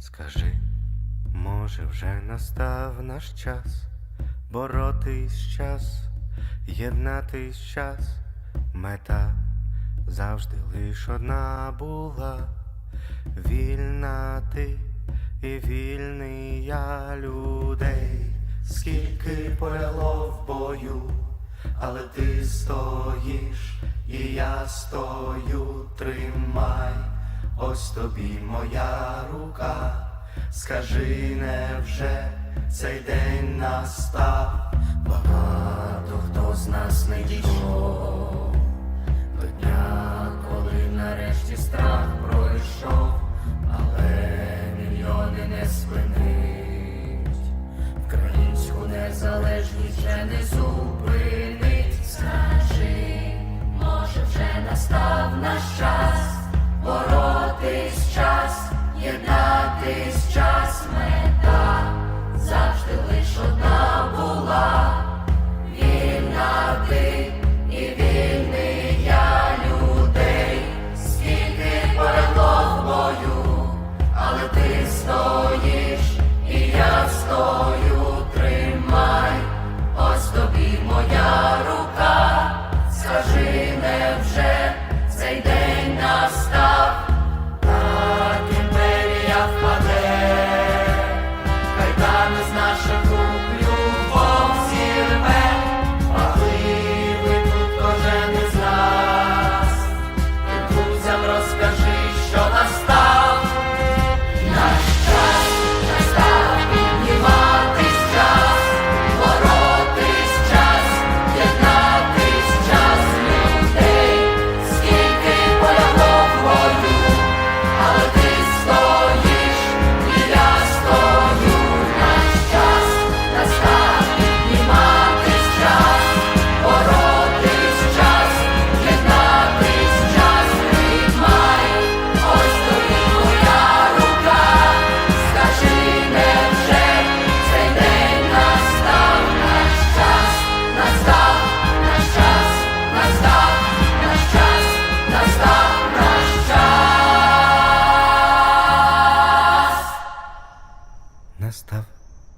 Скажи, може, вже настав наш час боротись час, єднатись час, мета завжди лиш одна була, вільна ти і вільний я людей, скільки поляло в бою, але ти стоїш, і я стою, тримай, ось тобі моя рука. Скажи, невже цей день настав? Багато хто з нас не дійшов дня, коли нарешті страх пройшов, але мільйони не спинить, українську незалежність вже не зупинить. Скажи, може вже настав наш час, боротись але ти стоїш, і я стою.